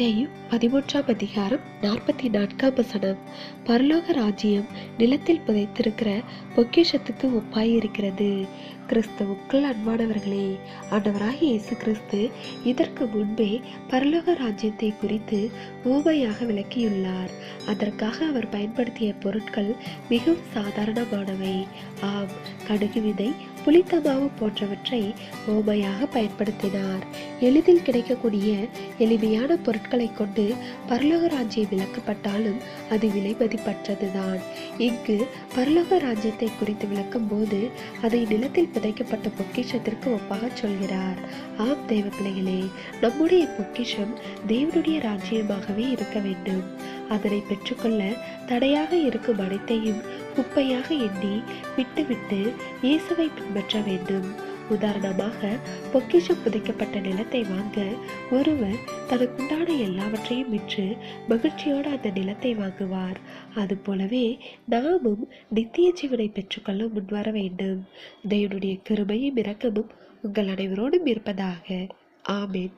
மத்தேயு பதிமூன்றாம் அதிகாரம் நாற்பத்தி நான்காம் வசனம். பரலோக ராஜ்யம் நிலத்தில் புதைத்திருக்கிற பொக்கிஷத்துக்கு ஒப்பாயிருக்கிறது. கிறிஸ்துவுக்குள் அன்பானவர்களே ஆண்டவராகிய இயேசு கிறிஸ்து இதற்கு முன்பே பரலோக ராஜ்யத்தை குறித்து ஊமையாக விளக்கியுள்ளார். அதற்காக அவர் பயன்படுத்திய பொருட்கள் மிகவும் சாதாரணமானவை. ஆம் கடுகு விதை புளித்தமாவு போன்றவற்றை ஓமையாக பயன்படுத்தினார். எளிதில் கிடைக்கக்கூடிய எளிமையான பொருட்களை கொண்டு பரலோக ராஜ்யம் விளக்கப்பட்டாலும் அது விலை மதிப்பற்றதுதான். இங்கு பரலோக ராஜ்யத்தை குறித்து விளக்கும் போது அதை நிலத்தில் புதைக்கப்பட்ட பொக்கிஷத்திற்கு ஒப்பாக சொல்கிறார். ஆம் தேவ பிள்ளைகளே நம்முடைய பொக்கிஷம் தேவனுடைய ராஜ்யமாகவே இருக்க வேண்டும். அதனை பெற்றுக்கொள்ள தடையாக இருக்கும் அனைத்தையும் குப்பையாக எண்ணி விட்டுவிட்டு இயேசுவை பின்பற்ற வேண்டும். உதாரணமாக பொக்கிஷம் புதைக்கப்பட்ட நிலத்தை வாங்க ஒருவர் தனக்குண்டான எல்லாவற்றையும் விற்று மகிழ்ச்சியோடு அந்த நிலத்தை வாங்குவார். அதுபோலவே நாமும் நித்திய ஜீவனை பெற்றுக்கொள்ள முன்வர வேண்டும். தேவனுடைய கிருபையும் இரக்கமும் உங்கள் அனைவரோடும் இருப்பதாக. ஆமேன்.